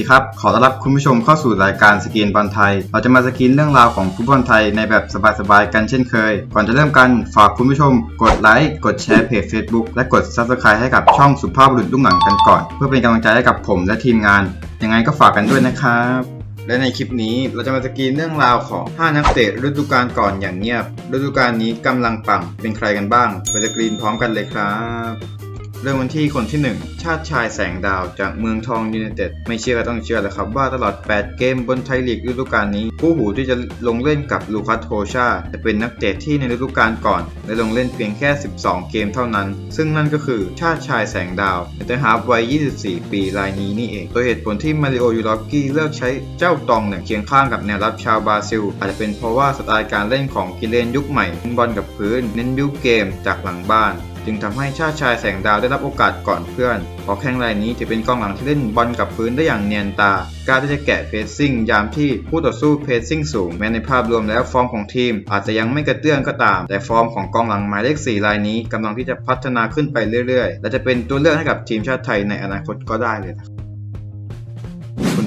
ดีครับ ขอต้อนรับคุณผู้ชมเข้าสู่รายการสกรีนบอลไทย เราจะมาสกรีนเรื่องราวของฟุตบอลไทยในแบบสบายๆกันเช่นเคย ก่อนจะเริ่มกันฝากคุณผู้ชม กดไลค์กดแชร์เพจ Facebook และกด Subscribe ให้กับช่องสุภาพบุรุษลุ่งหลังกันก่อน เพื่อเป็นกำลังใจให้กับผมและทีมงาน ยังไงก็ฝากกันด้วยนะครับและในคลิปนี้เราจะมาสกรีนเรื่องราวของ 5 นักเตะฤดูกาลก่อนอย่างเงียบ ฤดูกาลนี้กำลังปังเป็นใครกันบ้างไปสกรีนพร้อมกันเลยครับ เริ่มวันที่คนที่ 1 ชาติชายแสงดาวจากเมืองทองยูไนเต็ดไม่เชื่อก็ต้องเชื่อแหละครับว่าตลอด 8 เกมบนไทยลีกฤดูกาลนี้ ผู้หูที่จะลงเล่นกับลูคัสโทชาจะเป็นนักเตะที่ในฤดูกาลก่อนได้ลงเล่นเพียงแค่ 12 เกมเท่านั้น ซึ่งนั่นก็คือชาติชายแสงดาวแต่ฮาร์ฟวัย 24 ปีรายนี้นี่เองโดยเหตุผลที่มาริโอยูรอฟกี้เลือกใช้เจ้าตองหนึ่งเคียงข้างกับแนวรับชาวบราซิล อาจจะเป็นเพราะว่าสไตล์การเล่นของกิเลนยุคใหม่เล่นบอลกับพื้น เน้นบิวเกมจากหลังบ้าน จึงทำให้ชาติชายแสงดาวได้รับโอกาสก่อนเพื่อน เพราะแข้งรายนี้จะเป็นกองหลังที่เล่นบอลกับพื้นได้อย่างเนียนตา การที่จะแกะเพสซิ่งยามที่ผู้ต่อสู้เพสซิ่งสูง แม้ในภาพรวมแล้วฟอร์มของทีม อาจจะยังไม่กระเตื้องก็ตาม แต่ฟอร์มของกองหลังหมายเลข 4 รายนี้กำลังที่จะพัฒนาขึ้นไปเรื่อย ๆ และจะเป็นตัวเลือกให้กับทีมชาติไทยในอนาคตก็ได้เลยนะคน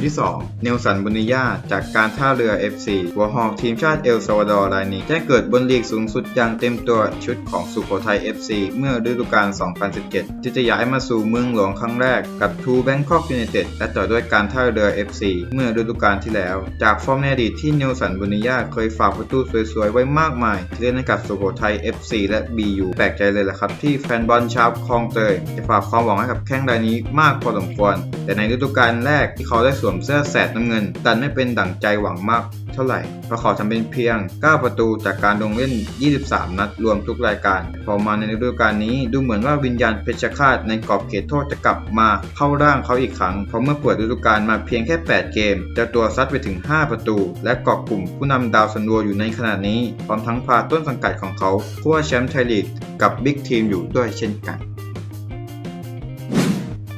ที่ 2 เนลสันบุนิยาจากการท่าเรือ FC หัวหอกทีมชาติเอลซาวาดอร์รายนี้แจ้เกิดบนลีกสูงสุดอย่างเต็มตัวชุดของสุโขทัย FC เมื่อฤดูกาล 2017 ที่จะย้ายมาสู่เมืองหลวงครั้งแรกกับทูแบงคอกยูไนเต็ดและต่อด้วยการท่าเรือ FC เมื่อฤดูกาลที่แล้ว จากฟอร์มในอดีตที่เนลสันบุนิยาเคยฝากประตูสวยๆ ไว้มากมายที่เล่นให้กับสุโขทัย FC และ BU แปลกใจเลยล่ะครับที่แฟนบอลชาวคลองเตยจะฝากความหวังให้กับแข้งรายนี้มากพอสมควร แต่ในฤดูกาลแรกที่เขาได้สวมเสื้อแสดน้ำเงินดันไม่เป็นดั่งใจหวังมากเท่าไหร่เพราะเขาทำเป็นเพียง 9 ประตูจากการลงเล่น 23 นัดรวมทุกรายการ พอมาในฤดูกาลนี้ดูเหมือนว่าวิญญาณเพชรฆาตในกรอบเขตโทษจะกลับมาเข้าร่างเขาอีกครั้ง เพราะเมื่อเปิดฤดูกาลมาเพียงแค่ 8 เกมเจะตัวซัดไปถึง 5 ประตู และกาะกลุ่มผู้นำดาวซันโวอยู่ในขณะนี้พร้อมทั้งพาต้นสังกัดของเขาคว้าแชมป์ไทยลีกกับบิ๊กทีมอยู่ด้วยเช่นกัน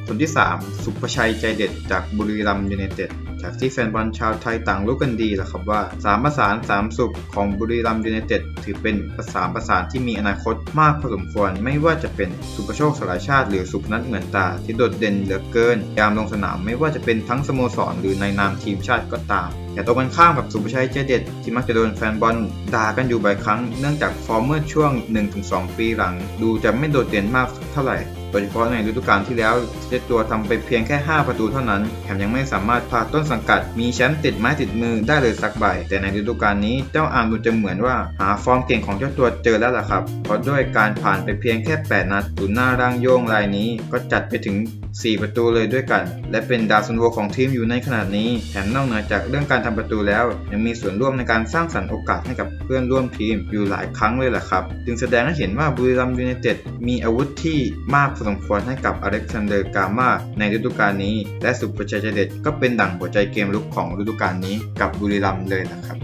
คนที่ 3 สุภชัยใจเด็ดจากบุรีรัมย์ยูไนเต็ดจากที่แฟนบอลชาวไทยต่างรู้กันดีแหละครับว่า3ประสาน3สุขของบุรีรัมย์ยูไนเต็ดถือเป็นประสานประสานที่มีอนาคตมากพอสมควร ไม่ว่าจะเป็นสุประโชคสลารชาติหรือสุพนัทเหมือนตา ที่โดดเด่นเหลือเกิน ยามลงสนามไม่ว่าจะเป็นทั้งสโมสรหรือในนามทีมชาติก็ตาม แต่ตรงกันข้ามกับสุภชัยใจเด็ดที่มักจะโดนแฟนบอลด่ากันอยู่บ่อยครั้ง เนื่องจากฟอร์มเมื่อช่วง 1-2 ปีหลัง ดูจะไม่โดดเด่นมากเท่าไหร่ ดยเฉพาะในฤดูกาลที่แล้วเจ้าตัวทำไปเพียงแค่ 5 ประตูเท่านั้น แถมยังไม่สามารถพาต้นสังกัด มีแชมป์ติดไม้ติดมือได้เลยสักใบ แต่ในฤดูกาลนี้เจ้าอาร์มดูจะเหมือนว่าหาฟอร์มเก่งของเจ้าตัวเจอแล้วล่ะครับ เพราะด้วยการผ่านไปเพียงแค่ 8 นัดจนหน้าร่างโยงรายนี้ก็จัดไปถึง 4 ประตูเลยด้วยกัน และเป็นดาวซันโวของทีมอยู่ในขณะนี้ แถมนอกเหนือจากเรื่องการทำประตูแล้ว ยังมีส่วนร่วมในการสร้างสรรค์โอกาสให้กับเพื่อนร่วมทีมอยู่หลายครั้งเลยแหละครับ จึงแสดงให้เห็นว่าบุรีรัมย์ยูไนเต็ดมีอาวุธที่มากพอสมควรให้กับอเล็กซานเดอร์กามาในฤดูกาลนี้ และสุภชัยใจเด็ดก็เป็นดั่งหัวใจเกมลุกของฤดูกาลนี้กับบุรีรัมย์เลยนะครับ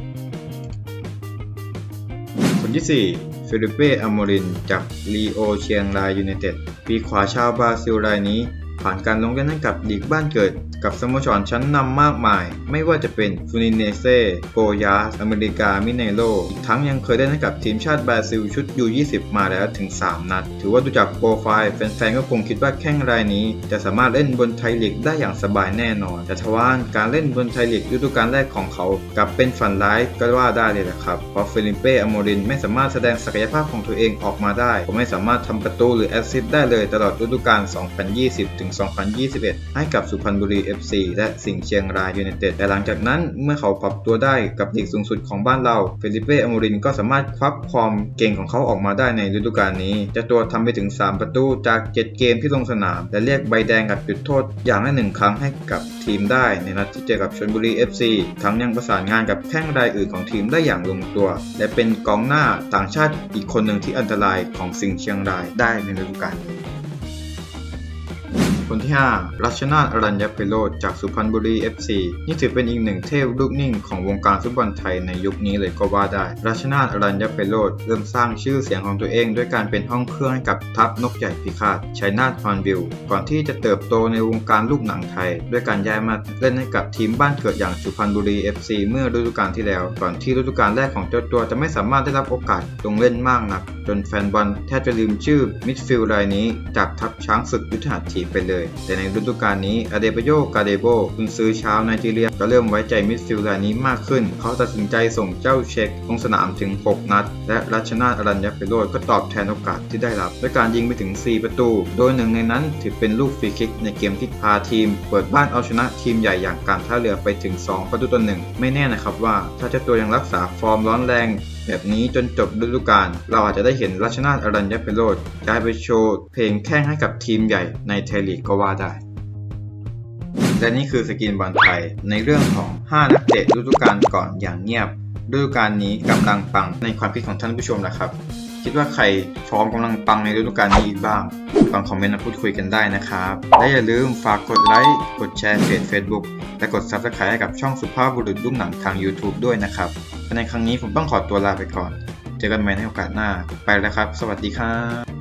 คนที่ 4ฟิลิเป้อโมรินจากลีโอเชียงรายยูไนเต็ดปีขวาชาวบราซิลรายนี้ ผ่านการลงเล่นให้กับลีกบ้านเกิด กับสโมสรชั้นนำมากมาย ไม่ว่าจะเป็นฟูนิเนเซ่โกยาสอเมริกามิเนโรอีกทั้งยังเคยเล่นให้กับทีมชาติบราซิลชุด U20 มาแล้วถึง 3 นัด ถือว่าดูจากโปรไฟล์แฟนๆก็คงคิดว่าแข้งรายนี้ จะสามารถเล่นบนไทยลีกได้อย่างสบายแน่นอน แต่ทว่าการเล่นบนไทยลีกฤดูกาลแรกของเขากลับเป็นฝันร้ายก็ว่าได้เลยนะครับเพราะฟิลิปเป้อโมรินไม่สามารถแสดงศักยภาพของตัวเองออกมาได้ผมไม่สามารถทำประตูหรือแอสซิสต์ได้เลยตลอดฤดูกาล2020ถึง2021 ให้กับสุพรรณบุรี FC และสิงห์เชียงรายยูไนเต็ดแต่หลังจากนั้นเมื่อเขาปรับตัวได้กับลีกสูงสุดของบ้านเราเฟลิเป้อโมรินก็สามารถควักความเก่งของเขาออกมาได้ในฤดูกาลนี้เจะตัวทำไปถึง 3 ประตูจาก 7 เกมที่ลงสนาม และเรียกใบแดงกับจุดโทษอย่างละหนึ่งครั้งให้กับทีมได้ในนัดที่เจอกับชลบุรี FC ทั้งยังประสานงานกับแข้งรายอื่นของทีมได้อย่างลงตัว และเป็นกองหน้าต่างชาติอีกคนหนึ่งที่อันตรายของสิงห์เชียงรายได้ในฤดูกาลนี้ คนที่ 5 รัชนาทอรัญญเปโรจากสุพรรณบุรี FC นี่ถือเป็นอีกหนึ่งเทพลูกนิ่งของวงการฟุตบอลไทยในยุคนี้เลยก็ว่าได้ รัชนาทอรัญญเปโรดเริ่มสร้างชื่อเสียงของตัวเองด้วยการเป็นห้องเครื่องให้กับทัพนกใหญ่พิฆาตชัยนาทฮอนบิลก่อนที่จะเติบโตในวงการลูกหนังไทย ด้วยการย้ายมาเล่นให้กับทีมบ้านเกิดอย่างสุพรรณบุรี FC เมื่อฤดูกาลที่แล้ว ก่อนที่ฤดูกาลแรกของเจ้าตัวจะไม่สามารถได้รับโอกาสลงเล่นมากนัก จนแฟนบอลแทบจะลืมชื่อมิดฟิลด์รายนี้ จากทัพช้างศึกยุทธหัตถีไปเลยแต่ในฤดูกาลนี้อเดบโยกาเดโบคุณซื้อชาวไนจีเรียก็เริ่มไว้ใจมิดฟิลด์รายนี้มากขึ้น เขาตัดสินใจส่งเจ้าเช็คลงสนามถึง 6 นัด และรัชนาทอรัญญประโรจน์ก็ตอบแทนโอกาสที่ได้รับ ด้วยการยิงไปถึง 4 ประตู โดยหนึ่งในนั้นถือเป็นลูกฟรีคิกในเกมที่พาทีม เปิดบ้านเอาชนะทีมใหญ่อย่างการท่าเรือไปถึง 2 ประตูต่อหนึ่งไม่แน่นะครับว่าถ้าเจ้าตัวยังรักษาฟอร์มร้อนแรงแบบนี้จนจบฤดูกาลเราอาจจะได้เห็นรัชนาทอรัญญประโรจน์ย้ายไปโชว์เพลงแข่งให้กับทีมใหญ่ในไทยลีกก็ว่าได้ และนี่คือสกินบอลไทยในเรื่องของ 5 นักเตะฤดูกาลก่อนอย่างเงียบฤดูกาลนี้กำลังปังในความคิดของท่านผู้ชมนะครับ คิดว่าใครฟอร์มกำลังปังในฤดูกาลนี้อีกบ้างลองคอมเมนต์มาพูดคุยกันได้นะครับ และอย่าลืมฝากกดไลค์กดแชร์เพจ Facebook และกด Subscribe ให้กับช่องสุภาพบุรุษรุ่งหนังทาง YouTube ด้วยนะครับ ในครั้งนี้ผมต้องขอตัวลาไปก่อน เจอกันใหม่ในโอกาสหน้า ไปแล้วครับ สวัสดีครับ